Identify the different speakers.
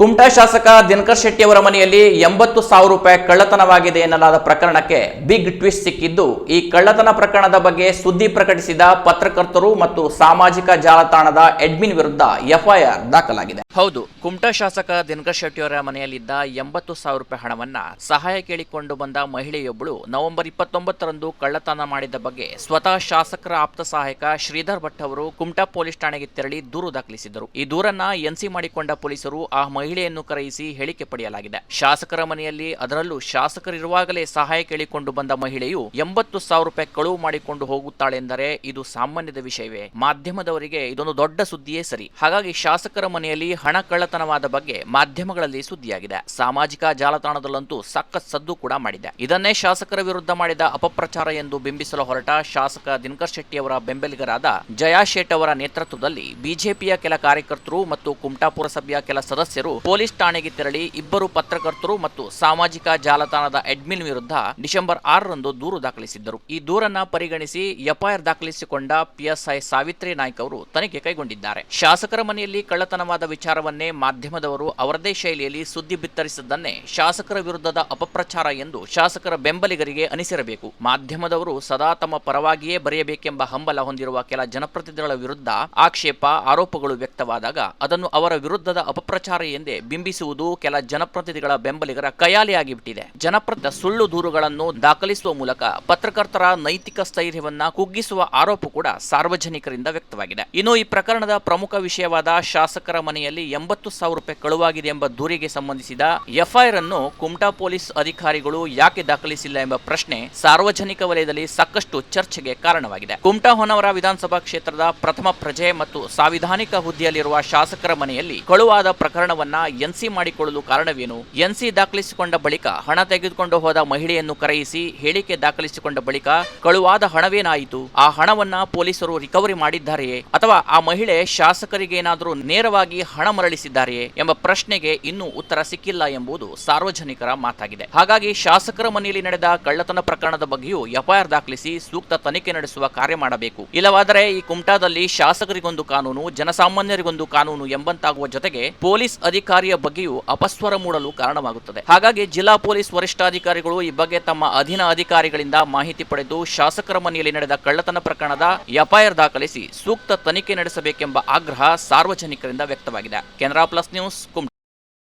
Speaker 1: ಕುಮಟಾ ಶಾಸಕ ದಿನಕರ್ ಶೆಟ್ಟಿ ಅವರ ಮನೆಯಲ್ಲಿ ಎಂಬತ್ತು ಸಾವಿರ ರೂಪಾಯಿ ಕಳ್ಳತನವಾಗಿದೆ ಎನ್ನಲಾದ ಪ್ರಕರಣಕ್ಕೆ ಬಿಗ್ ಟ್ವಿಸ್ಟ್ ಸಿಕ್ಕಿದ್ದು, ಈ ಕಳ್ಳತನ ಪ್ರಕರಣದ ಬಗ್ಗೆ ಸುದ್ದಿ ಪ್ರಕಟಿಸಿದ ಪತ್ರಕರ್ತರು ಮತ್ತು ಸಾಮಾಜಿಕ ಜಾಲತಾಣದ ಎಡ್ಮಿನ್ ವಿರುದ್ಧ ಎಫ್ಐಆರ್ ದಾಖಲಾಗಿದೆ. ಹೌದು, ಕುಮಟಾ ಶಾಸಕ ದಿನಕರ್ ಶೆಟ್ಟಿಯವರ ಮನೆಯಲ್ಲಿದ್ದ ಎಂಬತ್ತು ಸಾವಿರ ರೂಪಾಯಿ ಹಣವನ್ನ ಸಹಾಯ ಕೇಳಿಕೊಂಡು ಬಂದ ಮಹಿಳೆಯೊಬ್ಬಳು ನವೆಂಬರ್ ಇಪ್ಪತ್ತೊಂಬತ್ತರಂದು ಕಳ್ಳತನ ಮಾಡಿದ ಬಗ್ಗೆ ಸ್ವತಃ ಶಾಸಕರ ಆಪ್ತ ಸಹಾಯಕ ಶ್ರೀಧರ್ ಭಟ್ ಅವರು ಕುಮಟಾ ಪೊಲೀಸ್ ಠಾಣೆಗೆ ತೆರಳಿ ದೂರು ದಾಖಲಿಸಿದರು ಈ ದೂರನ್ನ ಎನ್ಸಿ ಮಾಡಿಕೊಂಡ ಪೊಲೀಸರು ಆ ಮಹಿಳೆಯನ್ನು ಕರೆಯಿಸಿ ಹೇಳಿಕೆ ಪಡೆಯಲಾಗಿದೆ. ಶಾಸಕರ ಮನೆಯಲ್ಲಿ ಅದರಲ್ಲೂ ಶಾಸಕರಿರುವಾಗಲೇ ಸಹಾಯ ಕೇಳಿಕೊಂಡು ಬಂದ ಮಹಿಳೆಯು ಎಂಬತ್ತು ಸಾವಿರ ರೂಪಾಯಿ ಕಳುವು ಮಾಡಿಕೊಂಡು ಹೋಗುತ್ತಾಳೆಂದರೆ ಇದು ಸಾಮಾನ್ಯದ ವಿಷಯವೇ. ಮಾಧ್ಯಮದವರಿಗೆ ಇದೊಂದು ದೊಡ್ಡ ಸುದ್ದಿಯೇ ಸರಿ. ಹಾಗಾಗಿ ಶಾಸಕರ ಮನೆಯಲ್ಲಿ ಹಣ ಕಳ್ಳತನವಾದ ಬಗ್ಗೆ ಮಾಧ್ಯಮಗಳಲ್ಲಿ ಸುದ್ದಿಯಾಗಿದೆ. ಸಾಮಾಜಿಕ ಜಾಲತಾಣದಲ್ಲಂತೂ ಸಖತ್ ಸದ್ದು ಕೂಡ ಮಾಡಿದೆ. ಇದನ್ನೇ ಶಾಸಕರ ವಿರುದ್ಧ ಮಾಡಿದ ಅಪಪ್ರಚಾರ ಎಂದು ಬಿಂಬಿಸಲು ಹೊರಟ ಶಾಸಕ ದಿನಕರ್ ಶೆಟ್ಟಿ ಅವರ ಬೆಂಬಲಿಗರಾದ ಜಯಾ ಶೇಟ್ ಅವರ ನೇತೃತ್ವದಲ್ಲಿ ಬಿಜೆಪಿಯ ಕೆಲ ಕಾರ್ಯಕರ್ತರು ಮತ್ತು ಕುಮಟಾ ಪುರಸಭೆಯ ಕೆಲ ಸದಸ್ಯರು ಪೊಲೀಸ್ ಠಾಣೆಗೆ ತೆರಳಿ ಇಬ್ಬರು ಪತ್ರಕರ್ತರು ಮತ್ತು ಸಾಮಾಜಿಕ ಜಾಲತಾಣದ ಅಡ್ಮಿನ್ ವಿರುದ್ಧ ಡಿಸೆಂಬರ್ ಆರರಂದು ದೂರು ದಾಖಲಿಸಿದ್ದರು. ಈ ದೂರನ್ನ ಪರಿಗಣಿಸಿ ಎಫ್ಐಆರ್ ದಾಖಲಿಸಿಕೊಂಡ ಪಿಎಸ್ಐ ಸಾವಿತ್ರಿ ನಾಯ್ಕ ಅವರು ತನಿಖೆ ಕೈಗೊಂಡಿದ್ದಾರೆ. ಶಾಸಕರ ಮನೆಯಲ್ಲಿ ಕಳ್ಳತನವಾದ ವಿಚಾರವನ್ನೇ ಮಾಧ್ಯಮದವರು ಅವರದೇ ಶೈಲಿಯಲ್ಲಿ ಸುದ್ದಿ ಬಿತ್ತರಿಸಿದ್ದನ್ನೇ ಶಾಸಕರ ವಿರುದ್ಧದ ಅಪಪ್ರಚಾರ ಎಂದು ಶಾಸಕರ ಬೆಂಬಲಿಗರಿಗೆ ಅನಿಸಿರಬೇಕು. ಮಾಧ್ಯಮದವರು ಸದಾ ತಮ್ಮ ಪರವಾಗಿಯೇ ಬರೆಯಬೇಕೆಂಬ ಹಂಬಲ ಹೊಂದಿರುವ ಕೆಲ ಜನಪ್ರತಿನಿಧಿಗಳ ವಿರುದ್ಧ ಆಕ್ಷೇಪ, ಆರೋಪಗಳು ವ್ಯಕ್ತವಾದಾಗ ಅದನ್ನು ಅವರ ವಿರುದ್ಧದ ಅಪಪ್ರಚಾರ ಎಂದೇ ಬಿಂಬಿಸುವುದು ಕೆಲ ಜನಪ್ರತಿನಿಧಿಗಳ ಬೆಂಬಲಿಗರ ಕಯಾಲಿಯಾಗಿ ಬಿಟ್ಟಿದೆ ಜನಪ್ರದ ಸುಳ್ಳು ದೂರುಗಳನ್ನು ದಾಖಲಿಸುವ ಮೂಲಕ ಪತ್ರಕರ್ತರ ನೈತಿಕ ಸ್ಥೈರ್ಯವನ್ನ ಕುಗ್ಗಿಸುವ ಆರೋಪ ಕೂಡ ಸಾರ್ವಜನಿಕರಿಂದ ವ್ಯಕ್ತವಾಗಿದೆ. ಇನ್ನು ಈ ಪ್ರಕರಣದ ಪ್ರಮುಖ ವಿಷಯವಾದ ಶಾಸಕರ ಮನೆಯಲ್ಲಿ ಎಂಬತ್ತು ಸಾವಿರ ರೂಪಾಯಿ ಕಳುವಾಗಿದೆ ಎಂಬ ದೂರಿಗೆ ಸಂಬಂಧಿಸಿದ ಎಫ್ಐಆರ್ ಅನ್ನು ಕುಮಟಾ ಪೊಲೀಸ್ ಅಧಿಕಾರಿಗಳು ಯಾಕೆ ದಾಖಲಿಸಿಲ್ಲ ಎಂಬ ಪ್ರಶ್ನೆ ಸಾರ್ವಜನಿಕ ವಲಯದಲ್ಲಿ ಸಾಕಷ್ಟು ಚರ್ಚೆಗೆ ಕಾರಣವಾಗಿದೆ. ಕುಮಟಾ ಹೊನವರ ವಿಧಾನಸಭಾ ಕ್ಷೇತ್ರದ ಪ್ರಥಮ ಪ್ರಜೆ ಮತ್ತು ಸಾಂವಿಧಾನಿಕ ಹುದ್ದೆಯಲ್ಲಿರುವ ಶಾಸಕರ ಮನೆಯಲ್ಲಿ ಕಳುವಾದ ಪ್ರಕರಣವನ್ನ ಎನ್ಸಿ ಮಾಡಿಕೊಳ್ಳಲು ಕಾರಣವೇನು? ಎನ್ಸಿ ದಾಖಲಿಸಿಕೊಂಡ ಬಳಿಕ ಹಣ ತೆಗೆದುಕೊಂಡು ಹೋದ ಮಹಿಳೆಯನ್ನು ಕರೆಯಿಸಿ ಹೇಳಿಕೆ ದಾಖಲಿಸಿಕೊಂಡ ಬಳಿಕ ಕಳುವಾದ ಹಣವೇನಾಯಿತು? ಆ ಹಣವನ್ನ ಪೊಲೀಸರು ರಿಕವರಿ ಮಾಡಿದ್ದಾರೆಯೇ? ಅಥವಾ ಆ ಮಹಿಳೆ ಶಾಸಕರಿಗೆ ಏನಾದರೂ ನೇರವಾಗಿ ಹಣ ಮರಳಿಸಿದ್ದಾರೆಯೇ ಎಂಬ ಪ್ರಶ್ನೆಗೆ ಇನ್ನೂ ಉತ್ತರ ಸಿಕ್ಕಿಲ್ಲ ಎಂಬುದು ಸಾರ್ವಜನಿಕರ ಮಾತಾಗಿದೆ. ಹಾಗಾಗಿ ಶಾಸಕರ ಮನೆಯಲ್ಲಿ ನಡೆದ ಕಳ್ಳತನ ಪ್ರಕರಣದ ಬಗ್ಗೆಯೂ ಎಫ್ಐಆರ್ ದಾಖಲಿಸಿ ಸೂಕ್ತ ತನಿಖೆ ನಡೆಸುವ ಕಾರ್ಯ ಮಾಡಬೇಕು. ಇಲ್ಲವಾದರೆ ಈ ಕುಮಟಾದಲ್ಲಿ ಶಾಸಕರಿಗೊಂದು ಕಾನೂನು, ಜನಸಾಮಾನ್ಯರಿಗೊಂದು ಕಾನೂನು ಎಂಬಂತಾಗುವ ಜೊತೆಗೆ ಪೊಲೀಸ್ ಅಧಿಕಾರಿಯ ಬಗ್ಗೆಯೂ ಅಪಸ್ವರ ಮೂಡಲು ಕಾರಣವಾಗುತ್ತದೆ. ಹಾಗಾಗಿ ಜಿಲ್ಲಾ ಪೊಲೀಸ್ ವರಿಷ್ಠಾಧಿಕಾರಿಗಳು ಈ ಬಗ್ಗೆ ತಮ್ಮ ಅಧೀನ ಅಧಿಕಾರಿಗಳಿಂದ ಮಾಹಿತಿ ಪಡೆದು ಶಾಸಕರ ಮನೆಯಲ್ಲಿ ನಡೆದ ಕಳ್ಳತನ ಪ್ರಕರಣದ ಎಫ್ಐಆರ್ ದಾಖಲಿಸಿ ಸೂಕ್ತ ತನಿಖೆ ನಡೆಸಬೇಕೆಂಬ ಆಗ್ರಹ ಸಾರ್ವಜನಿಕರಿಂದ ವ್ಯಕ್ತವಾಗಿದೆ. Canara plus news Kumta